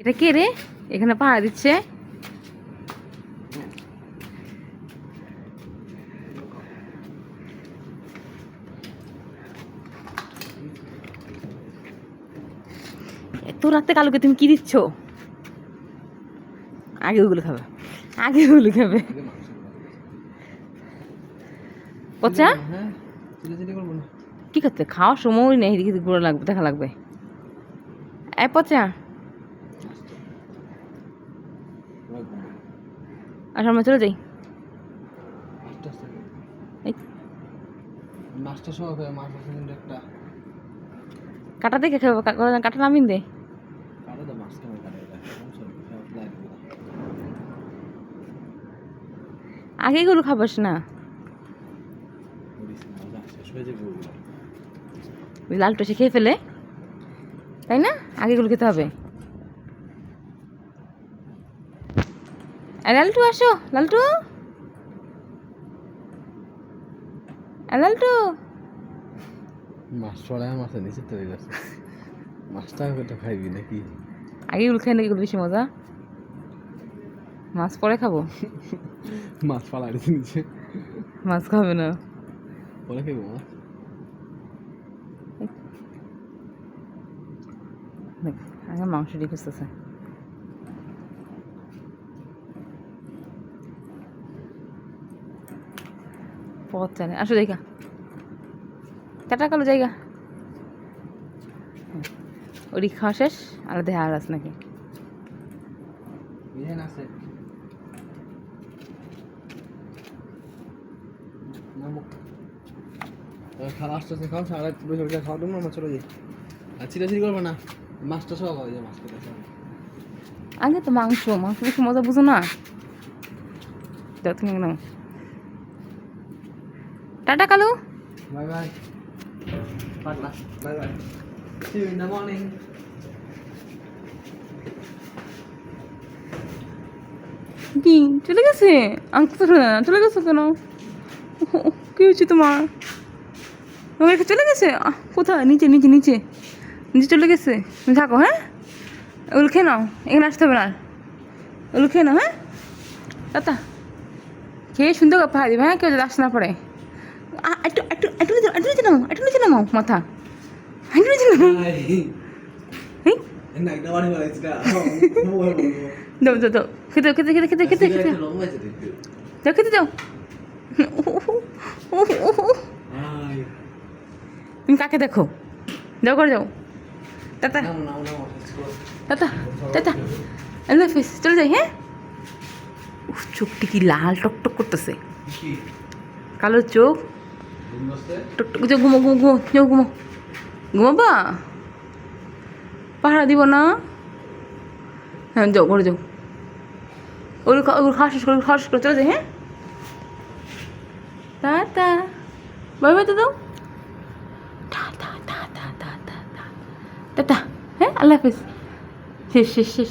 এটা কে রে? এখানে পাহাড় দিচ্ছে। এত রাতে কালকে তুমি কি দিচ্ছ? আগে ওগুলো খাবে। আগে ওগুলো খাবে। পচা? কি করতে? খাওয়ার সময় নেই এদিকে ঘুরে লাগবে, দেখা লাগবে। এ, পচা। আর আমরা চলে যাই। কাটা দেখে খাব কাটা নামিন দে। আগে এগুলো খাবাস না? লালটু সে খেয়ে ফেলে তাই না? আগে এগুলো খেতে হবে। লালটু আসো। লালটু? লালটু? মাছ ছড়ায় মাছের নিচে তৈরি গেছে মাছটা তো খাইবি নাকি? আগে এগুলো খেয়ে নাকি এগুলো বেশি মজা। মাছ পরে খাব? মাছ নিচে মাছ খাবে না। পরে খাইবো মাছ দেখ, আগে মাংস দিয়ে পথ জানে আসো জায়গা। টাটা কালো জায়গা। ওরি খাওয়া শেষ? আর দেহা আর আছে নাকি? আছে খাওয়া আসতে আসতে খাও সারা বসে বসে খাওয়া দেবো আমরা চলে যাই আর চিলাচিলি করব না মাছটা খাওয়া যায় আগে তো মাংস মাংস বেশি মজা বুঝো না। নাও tata Kalu bye bye bye bye See you in the morning. কি? চলে গেছে? আঙ্ক তো শোনে না। চলে গেছে কেন? কি হয়েছে তোমার? তোমার চলে গেছে? কোথায়? নিচে নিচে নিচে। নিচে চলে গেছে? থাকো হ্যাঁ? ওগুলো খেয়ে নাও। এখানে আসতে হবে না। ওগুলো খেয়ে নাও হ্যাঁ? দাদা খেয়ে সুন্দর পাহাড়ি হ্যাঁ কেউ যদি আসতে না পড়ে। খেতে খেতে কাকে দেখো? যাও করে যাও টাটা। চলে যাই হ্যাঁ? চোখটি কি লাল টকটক করতেছে. কালো চোখ। ঘুমো ঘুমো ঘুমো যাও ঘুমো। ঘুমাবা? পাহারা দিব না? হ্যাঁ যাও, ঘরে যাও। খা- ওগুলো শেষ করে শেষ করে চলে যাই হ্যাঁ? টাটা। বাই বাই তো দাও টাটা টাটা টাটা। টাটা হ্যাঁ আল্লাহ হাফিজ। শেষ শেষ শেষ।